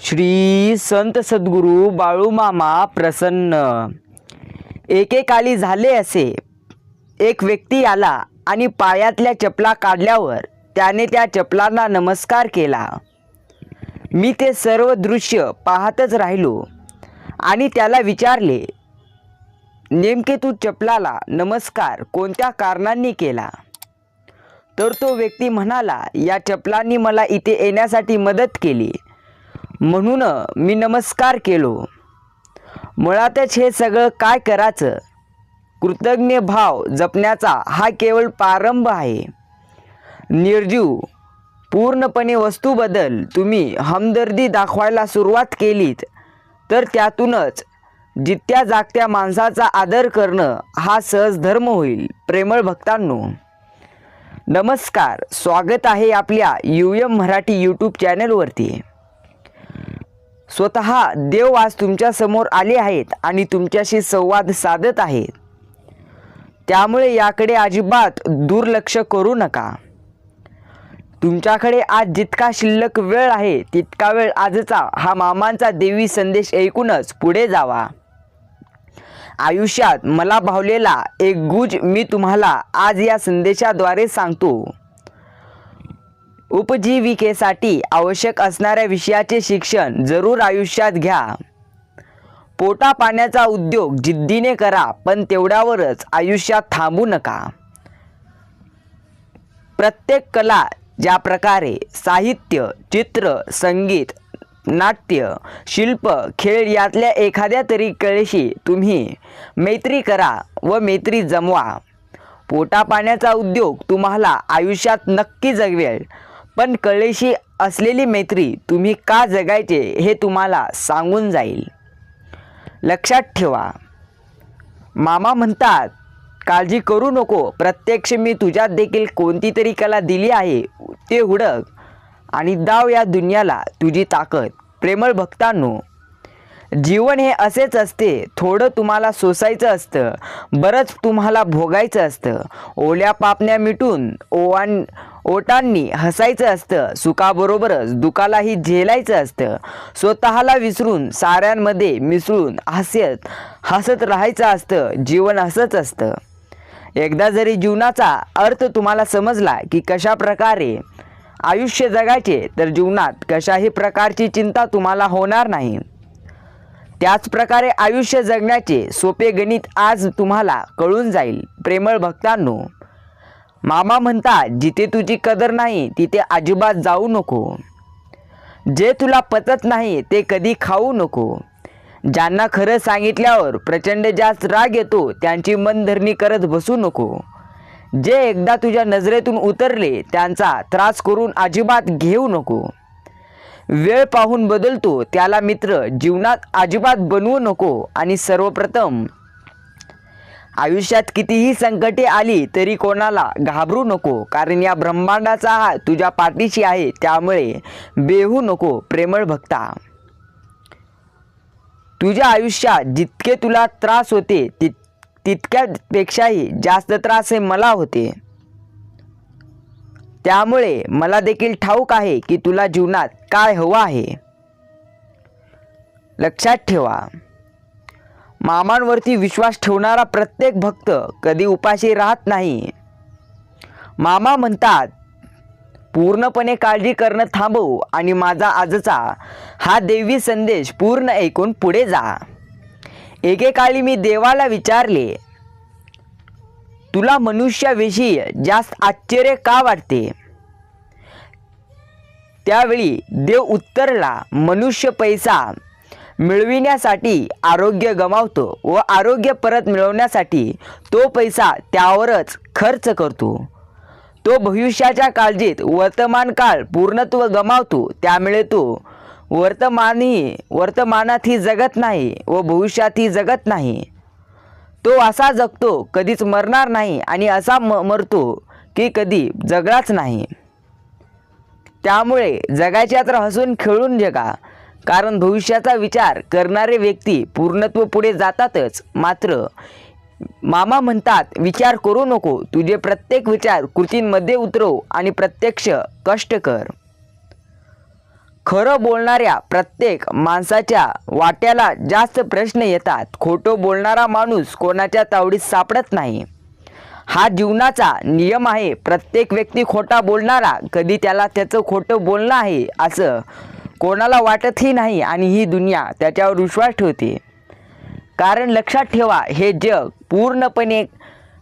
श्री संत सद्गुरू बाळूमामा प्रसन्न. एकेकाली झाले असे. एक व्यक्ती आला आणि पायातल्या चपला काढल्यावर त्याने त्या चपलांना नमस्कार केला. मी ते सर्व दृश्य पाहतच राहिलो आणि त्याला विचारले नेमके तू चपलाला नमस्कार कोणत्या कारणांनी केला? तर तो व्यक्ती म्हणाला या चपलांनी मला इथे येण्यासाठी मदत केली. म्हणून मी नमस्कार केलो. मुळातच हे सगळं काय करायचं? कृतज्ञ भाव जपण्याचा हा केवळ प्रारंभ आहे. निर्जीव पूर्णपणे वस्तूबद्दल तुम्ही हमदर्दी दाखवायला सुरुवात केलीत तर त्यातूनच जित्या जागत्या माणसाचा आदर करणं हा सहज धर्म होईल प्रेमळ भक्तांनो. नमस्कार स्वागत आहे आपल्या यू एम मराठी यूट्यूब चॅनलवरती स्वतः देव आज तुमच्यासमोर आले आहेत आणि तुमच्याशी संवाद साधत आहेत. त्यामुळे याकडे अजिबात दुर्लक्ष करू नका. तुमच्याकडे आज जितका शिल्लक वेळ आहे तितका वेळ आजचा हा मामांचा देवी संदेश ऐकूनच पुढे जावा. आयुष्यात मला भावलेला एक गुज मी तुम्हाला आज या संदेशाद्वारे सांगतो. उपजीविकेसाठी आवश्यक असणाऱ्या विषयाचे शिक्षण जरूर आयुष्यात घ्या. पोटा पाण्याचा उद्योग जिद्दीने करा पण तेवढ्यावरच आयुष्यात थांबू नका. प्रत्येक कला ज्या प्रकारे साहित्य चित्र संगीत नाट्य शिल्प खेळ यातल्या एखाद्या तरी कलेशी तुम्ही मैत्री करा व मैत्री जमवा. पोटा पाण्याचा उद्योग तुम्हाला आयुष्यात नक्की जगवेल. पण कलेशी असलेली मैत्री तुम्ही का जगायचे हे तुम्हाला सांगून जाईल. लक्षात ठेवा. मामा म्हणतात काळजी करू नको. प्रत्यक्ष मी तुझ्यात देखील कोणती तरी कला दिली आहे. ते हुडक आणि दाव या दुनियाला तुझी ताकद. प्रेमळ भक्तांनो जीवन हे असेच असते. थोडं तुम्हाला सोसायचं असतं. बरंच तुम्हाला भोगायचं असतं. ओल्या पापण्या मिटून ओवान ओटांनी हसायचं असतं. सुखाबरोबरच दुखालाही झेलायचं असतं. स्वतःला विसरून साऱ्यांमध्ये मिसळून हसत हसत राहायचं असतं. जीवन असंच असतं. एकदा जरी जीवनाचा अर्थ तुम्हाला समजला की कशा प्रकारे आयुष्य जगायचे तर जीवनात कशाही प्रकारची चिंता तुम्हाला होणार नाही. त्याच प्रकारे आयुष्य जगण्याचे सोपे गणित आज तुम्हाला कळून जाईल प्रेमळ भक्तांनो. मामा म्हणतात जिथे तुझी कदर नाही तिथे अजिबात जाऊ नको. जे तुला पचत नाही ते कधी खाऊ नको. ज्यांना खरं सांगितल्यावर प्रचंड जास्त राग येतो त्यांची मनधरणी करत बसू नको. जे एकदा तुझ्या नजरेतून उतरले त्यांचा त्रास करून अजिबात घेऊ नको. वेळ पाहून बदलतो. त्याला मित्र जीवनात अजिबात बनवू नको. आणि सर्वप्रथम आयुष्यात कितीही संकटे आली तरी कोणाला घाबरू नको. कारण या ब्रह्मांडाचा हा तुझ्या पाठीशी आहे. त्यामुळे बेहू नको प्रेमळ भक्ता. तुझ्या आयुष्यात जितके तुला त्रास होते तित तितक्यापेक्षाही जास्त त्रास हे मला होते. त्यामुळे मला देखील ठाऊक आहे की तुला जीवनात काय हवं आहे. लक्षात ठेवा. मामांवरती विश्वास ठेवणारा प्रत्येक भक्त कधी उपाशी राहत नाही. मामा म्हणतात पूर्णपणे काळजी करणं थांबव आणि माझा आजचा हा देवी संदेश पूर्ण ऐकून पुढे जा. एकेकाळी मी देवाला विचारले तुला मनुष्याविषयी जास्त आश्चर्य का वाटते? त्यावेळी देव उत्तरला मनुष्य पैसा मिळविण्यासाठी आरोग्य गमावतो व आरोग्य परत मिळवण्यासाठी तो पैसा त्यावरच खर्च करतो. तो भविष्याच्या काळजीत वर्तमान काळ पूर्णत्व गमावतो. त्यामुळे तो वर्तमानही वर्तमानातही जगत नाही व भविष्यातही जगत नाही. तो असा जगतो कधीच मरणार नाही आणि असा म मरतो की कधी जगलाच नाही. त्यामुळे जगायच्या तर हसून खेळून जगा. कारण भविष्याचा विचार करणारे व्यक्ती पूर्णत्व पुढे जातातच. मात्र मामा म्हणतात विचार करू नको. तुझे प्रत्येक विचार कृतींमध्ये उतरव आणि प्रत्यक्ष कष्ट कर. खरं बोलणाऱ्या प्रत्येक माणसाच्या वाट्याला जास्त प्रश्न येतात. खोटं बोलणारा माणूस कोणाच्या तावडीत सापडत नाही. हा जीवनाचा नियम आहे. प्रत्येक व्यक्ती खोटा बोलणारा कधी त्याला त्याचं खोटं बोलणं आहे असं कोणाला वाटतही नाही आणि ही दुनिया त्याच्यावर विश्वास ठेवते. कारण लक्षात ठेवा हे जग पूर्णपणे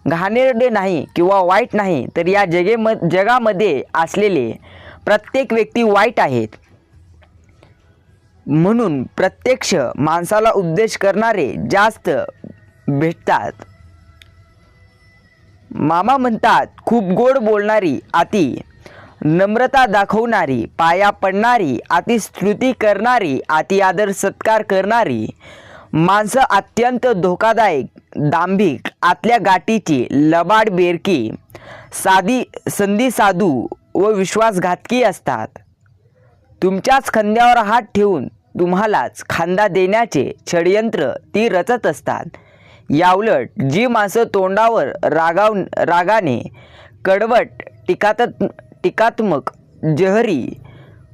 घाणेरडे नाही किंवा वाईट नाही तर या जगेम जगामध्ये असलेले प्रत्येक व्यक्ती वाईट आहेत. म्हणून प्रत्यक्ष माणसाला उद्देश करणारे जास्त भेटतात. मामा म्हणतात खूप गोड बोलणारी अति नम्रता दाखवणारी पाया पडणारी अति स्तुती करणारी अति आदर सत्कार करणारी माणसं अत्यंत धोकादायक दांभिक आतल्या गाठीची लबाड बेरकी साधी संधी साधू व विश्वासघातकी असतात. तुमच्याच खांद्यावर हात ठेवून तुम्हालाच खांदा देण्याचे षडयंत्र ती रचत असतात. याउलट जी माणसं तोंडावर रागाव रागाने कडवट टिकात टीकात्मक जहरी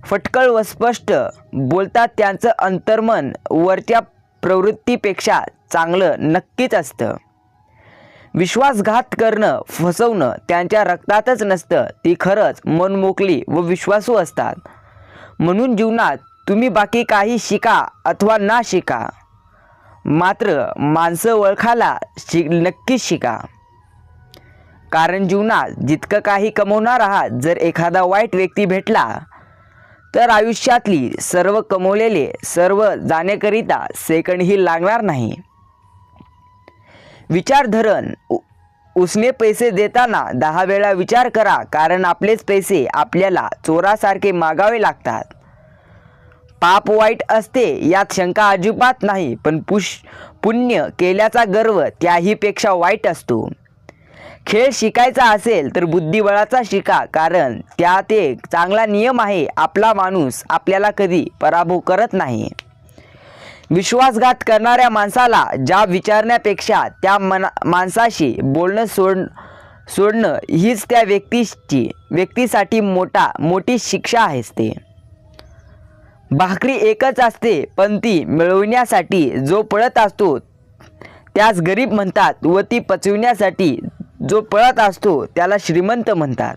फटकळ व स्पष्ट बोलतात त्यांचं अंतर्मन वरच्या प्रवृत्तीपेक्षा चांगलं नक्कीच असतं. विश्वासघात करणं फसवणं त्यांच्या रक्तातच नसतं ती खरंच मनमोकली व विश्वासू असतात. म्हणून जीवनात तुम्ही बाकी काही शिका अथवा ना शिका. मात्र माणसं ओळखायला शिक नक्कीच शिका. कारण जीवनात जितकं काही कमवणार आहात जर एखादा वाईट व्यक्ती भेटला तर आयुष्यातली सर्व कमवलेले सर्व जाण्याकरिता सेकंडही लागणार नाही. विचारधरण उ- उसने पैसे देताना दहा वेळा विचार करा कारण आपलेच पैसे आपल्याला चोरासारखे मागावे लागतात. पाप वाईट असते यात शंका अजिबात नाही पण पुष पुण्य केल्याचा गर्व त्याहीपेक्षा वाईट असतो. खेळ शिकायचा असेल तर बुद्धिबळाचा शिका कारण त्यात एक चांगला नियम आहे आपला माणूस आपल्याला कधी पराभव करत नाही. विश्वासघात करणाऱ्या माणसाला जाब विचारण्यापेक्षा त्या मना माणसाशी बोलणं सोड सोडणं हीच त्या व्यक्तीची व्यक्तीसाठी मोठा मोठी शिक्षा असते भाकरी एकच असते पण ती मिळवण्यासाठी जो पळत असतो त्यास गरीब म्हणतात व ती पचविण्यासाठी जो पळत असतो त्याला श्रीमंत म्हणतात.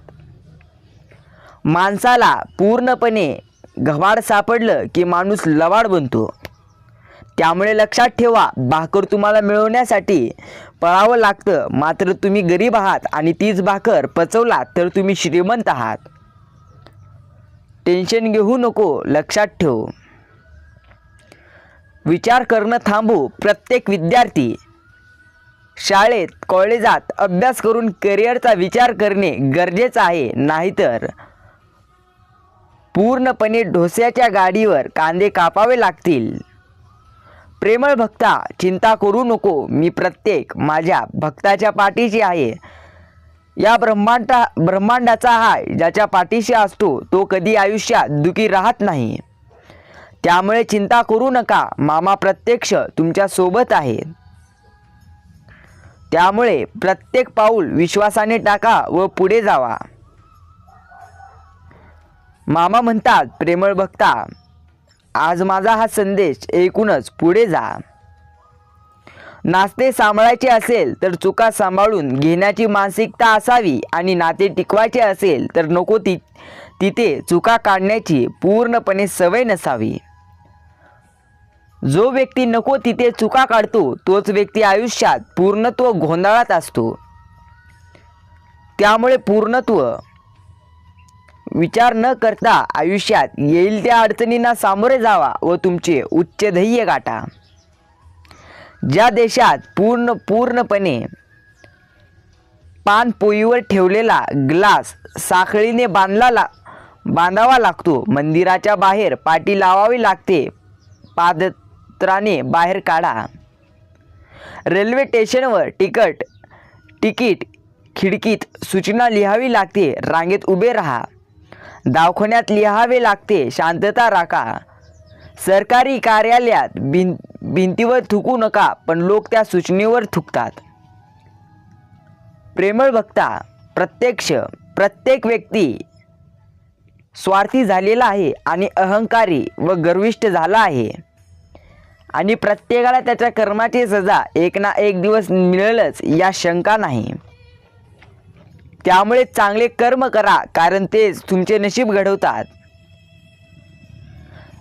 माणसाला पूर्णपणे गव्हाड सापडलं की माणूस लवाड बनतो. त्यामुळे लक्षात ठेवा भाकर तुम्हाला मिळवण्यासाठी पळावं लागतं मात्र तुम्ही गरीब आहात आणि तीच भाकर पचवलात तर तुम्ही श्रीमंत आहात. टेन्शन घेऊ नको लक्षात ठेव. विचार करणं थांबू प्रत्येक विद्यार्थी. शाळेत कॉलेजात अभ्यास करून करिअरचा विचार करणे गरजेचं आहे नाहीतर. पूर्णपणे ढोस्याच्या गाडीवर कांदे कापावे लागतील. प्रेमळ भक्ता चिंता करू नको मी प्रत्येक माझ्या भक्ताच्या पाठीशी आहे. या ब्रह्मांडा ब्रह्मांडाचा हा ज्याच्या पाठीशी असतो तो कधी आयुष्यात दुखी राहत नाही. त्यामुळे चिंता करू नका मामा प्रत्यक्ष तुमच्यासोबत आहे. त्यामुळे प्रत्येक पाऊल विश्वासाने टाका व पुढे जावा. मामा म्हणतात प्रेमळ भक्ता आज माझा हा संदेश ऐकूनच पुढे जा. नाचते सांभाळायचे असेल तर चुका सांभाळून घेण्याची मानसिकता असावी आणि नाते टिकवायचे असेल तर नको ती तिथे चुका काढण्याची पूर्णपणे सवय नसावी. जो व्यक्ती नको तिथे चुका काढतो तोच व्यक्ती आयुष्यात पूर्णत्व गोंधळात असतो. त्यामुळे पूर्णत्व विचार न करता आयुष्यात येईल त्या अडचणींना सामोरे जावा व तुमचे उच्च ध्येय गाठा. ज्या देशात पूर्ण पूर्णपणे पानपोईवर ठेवलेला ग्लास साखळीने बांधला ला बांधावा लागतो मंदिराच्या बाहेर पाटी लावावी लागते पादत्राने बाहेर काढा. रेल्वे स्टेशनवर तिकट तिकीट खिडकीत सूचना लिहावी लागते रांगेत उभे राहा. दवाखान्यात लिहावे लागते शांतता राखा. सरकारी कार्यालयात भिं भिंतीवर थुकू नका पण लोक त्या सूचनेवर थुकतात. प्रेमळ बघता प्रत्यक्ष प्रत्येक व्यक्ती स्वार्थी झालेला आहे आणि अहंकारी व गर्विष्ठ झाला आहे. आणि प्रत्येकाला त्याच्या कर्माची सजा एक ना एक दिवस मिळेलच या शंका नाही. त्यामुळे चांगले कर्म करा कारण तेच तुमचे नशीब घडवतात.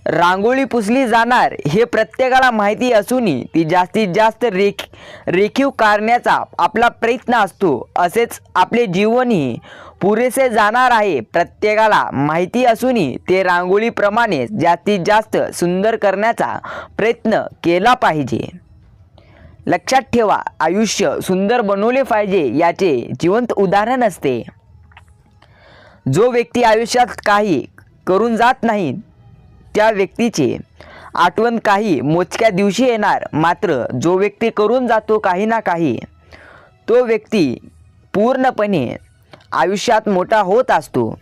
रांगोळी पुसली जाणार हे प्रत्येकाला माहिती असूनही ती जास्तीत जास्त रेख रेखीव करण्याचा आपला प्रयत्न असतो. असेच आपले जीवनही पुरेसे जाणार आहे. प्रत्येकाला माहिती असूनही ते रांगोळीप्रमाणे जास्तीत जास्त सुंदर करण्याचा प्रयत्न केला पाहिजे. लक्षात ठेवा आयुष्य सुंदर बनवले पाहिजे याचे जिवंत उदाहरण असते. जो व्यक्ती आयुष्यात काही करून जात नाही त्या व्यक्तीची आठवण काही मोजक्या दिवशी येणार. मात्र जो व्यक्ती करून जातो काही ना काही तो व्यक्ती पूर्णपणे आयुष्यात मोठा होत असतो.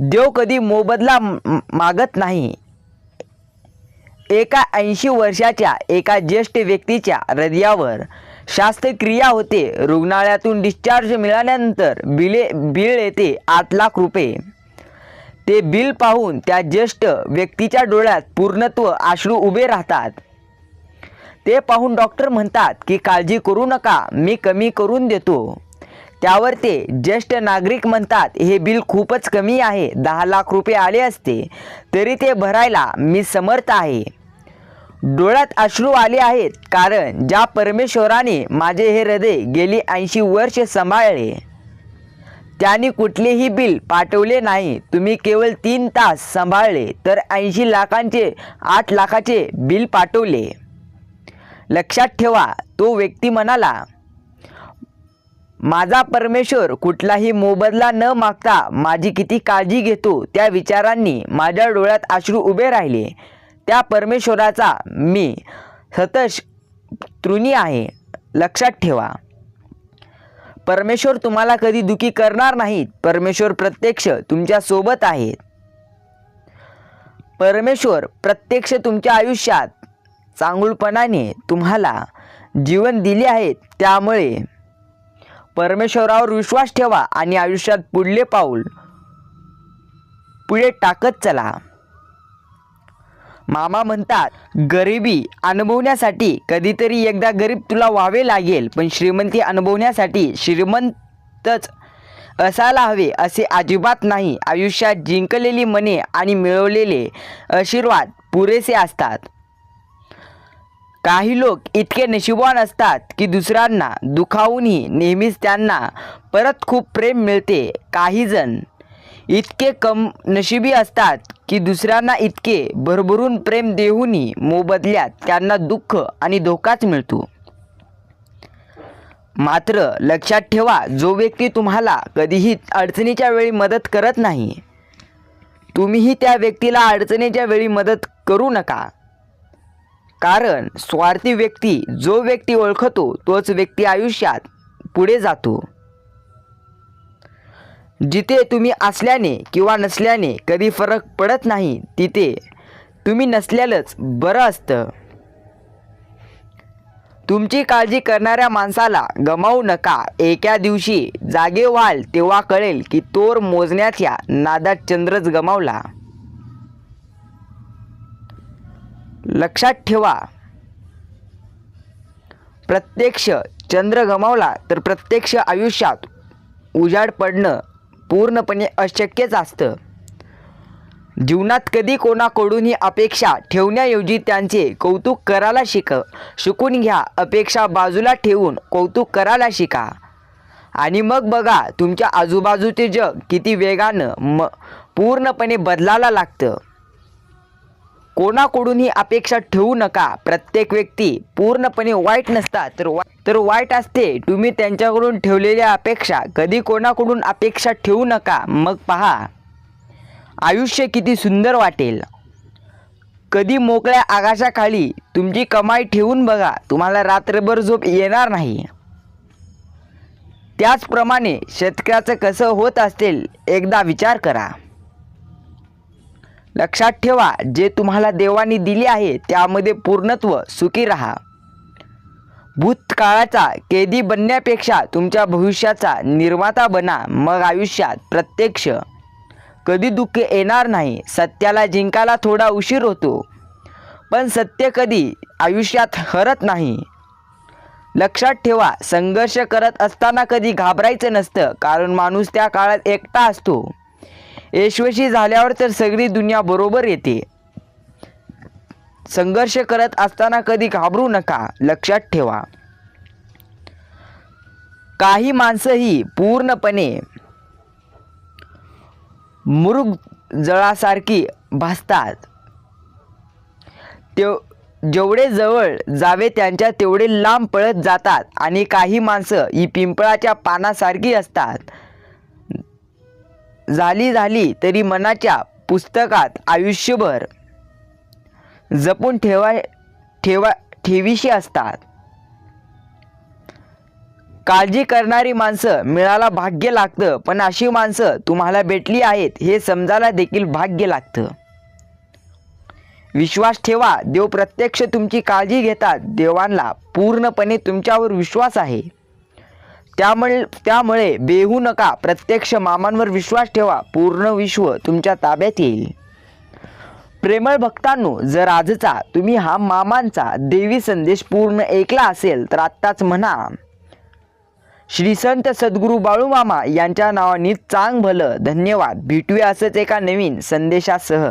देव कधी मोबदला मागत नाही. एका ऐंशी वर्षाच्या एका ज्येष्ठ व्यक्तीच्या हृदयावर शास्त्रक्रिया होते. रुग्णालयातून डिस्चार्ज मिळाल्यानंतर बिले बिल येते आठ लाख रुपये. ते बिल पाहून त्या ज्येष्ठ व्यक्तीच्या डोळ्यात पूर्णत्व आश्रू उभे राहतात. ते पाहून डॉक्टर म्हणतात की काळजी करू नका मी कमी करून देतो. त्यावर ते ज्येष्ठ नागरिक म्हणतात हे बिल खूपच कमी आहे दहा लाख रुपये आले असते तरी ते भरायला मी समर्थ आहे. डोळ्यात अश्रू आले आहेत कारण ज्या परमेश्वराने माझे हे हृदय गेली ऐंशी वर्ष सांभाळले. त्यांनी कुठलेही बिल पाठवले नाही. तुम्ही केवळ तीन तास सांभाळले तर ऐंशी लाखांचे आठ लाखाचे बिल पाठवले. लक्षात ठेवा तो व्यक्ती म्हणाला माझा परमेश्वर कुठलाही मोबदला न मागता माझी किती काळजी घेतो त्या विचारांनी माझ्या डोळ्यात अश्रू उभे राहिले. त्या परमेश्वराचा मी सतश तृणी आहे. लक्षात ठेवा. परमेश्वर तुम्हाला कधी दुखी करणार नाहीत. परमेश्वर प्रत्यक्ष तुमच्यासोबत आहेत. परमेश्वर प्रत्यक्ष तुमच्या आयुष्यात चांगुलपणाने तुम्हाला जीवन दिले आहे त्यामुळे परमेश्वरावर विश्वास ठेवा आणि आयुष्यात पुढले पाऊल पुढे टाकत चला. मामा म्हणतात गरिबी अनुभवण्यासाठी कधीतरी एकदा गरीब तुला व्हावे लागेल पण श्रीमंती अनुभवण्यासाठी श्रीमंतच असायला हवे असे अजिबात नाही. आयुष्यात जिंकलेली मने आणि मिळवलेले आशीर्वाद पुरेसे असतात. काही लोक इतके नशिबवान असतात की दुसऱ्यांना दुखावूनही नेहमीच त्यांना परत खूप प्रेम मिळते. काही जण इतके कम नशिबी असतात की दुसऱ्यांना इतके भरभरून प्रेम देऊनही मोबदल्यात त्यांना दुःख आणि धोकाच मिळतो. मात्र लक्षात ठेवा जो व्यक्ती तुम्हाला कधीही अडचणीच्या वेळी मदत करत नाही तुम्हीही त्या व्यक्तीला अडचणीच्या वेळी मदत करू नका. कारण स्वार्थी व्यक्ती जो व्यक्ती ओळखतो तोच व्यक्ती आयुष्यात पुढे जातो. जिथे तुम्ही असल्याने किंवा नसल्याने कधी फरक पडत नाही तिथे तुम्ही नसल्यालंच बरं असतं. तुमची काळजी करणाऱ्या माणसाला गमावू नका. एका दिवशी जागे व्हाल तेव्हा कळेल की तोर मोजण्याच्या नादात चंद्रच गमावला. लक्षात ठेवा. प्रत्यक्ष चंद्र गमावला तर प्रत्यक्ष आयुष्यात उजाड पडणं पूर्णपणे अशक्यच असतं जीवनात कधी कोणाकडूनही अपेक्षा ठेवण्याऐवजी त्यांचे कौतुक करायला शिक. शिकून घ्या. अपेक्षा बाजूला ठेवून कौतुक करायला शिका. आणि मग बघा तुमच्या आजूबाजूचे जग किती वेगानं म पूर्णपणे बदलायला लागतं. कोणाकडूनही अपेक्षा ठेवू नका. प्रत्येक व्यक्ती पूर्णपणे वाईट नसतात तर वाईट तर वाईट असते. तुम्ही त्यांच्याकडून ठेवलेल्या अपेक्षा. कधी कोणाकडून अपेक्षा ठेवू नका. मग पहा. आयुष्य किती सुंदर वाटेल. कधी मोकळ्या आकाशाखाली तुमची कमाई ठेवून बघा. तुम्हाला रात्रभर झोप येणार नाही. त्याचप्रमाणे शेतकऱ्याचं कसं होत असेल एकदा विचार करा. लक्षात ठेवा. जे तुम्हाला देवाने दिले आहे त्यामध्ये पूर्णत्व सुखी राहा. भूतकाळाचा कैदी बनण्यापेक्षा तुमच्या भविष्याचा निर्माता बना मग आयुष्यात प्रत्यक्ष. कधी दुःख येणार नाही सत्याला जिंकायला थोडा उशीर होतो. पण सत्य कधी आयुष्यात हरत नाही. लक्षात ठेवा संघर्ष करत असताना कधी घाबरायचं नसतं कारण माणूस त्या काळात एकटा असतो. यशस्वी झाल्यावर तर सगळी दुनिया बरोबर येते. संघर्ष करत असताना कधी घाबरू नका. लक्षात ठेवा. काही माणसंही पूर्णपणे मृग जळासारखी भासतात. तेव जेवढे जवळ जावे त्यांच्या तेवढे लांब पळत जातात आणि काही माणसं ही पिंपळाच्या पानासारखी असतात. झाली झाली तरी मनाच्या पुस्तकात आयुष्यभर जपून ठेवा ठेवा ठेवीशी असतात. काळजी करणारी माणसं मिळायला भाग्य लागतं पण अशी माणसं तुम्हाला भेटली आहेत हे समजायला देखील भाग्य लागतं. विश्वास ठेवा देव प्रत्यक्ष तुमची काळजी घेतात देवांना पूर्णपणे तुमच्यावर विश्वास आहे. त्यामुळे त्यामुळे बेहू नका प्रत्यक्ष मामांवर विश्वास ठेवा पूर्ण विश्व तुमच्या ताब्यात येईल. प्रेमळ भक्तांनो जर आजचा तुम्ही हा मामांचा देवी संदेश पूर्ण ऐकला असेल तर आत्ताच म्हणा. श्री संत सद्गुरू बाळूमामा यांच्या नावाने चांग भलं धन्यवाद. भेटूया असंच एका नवीन संदेशासह.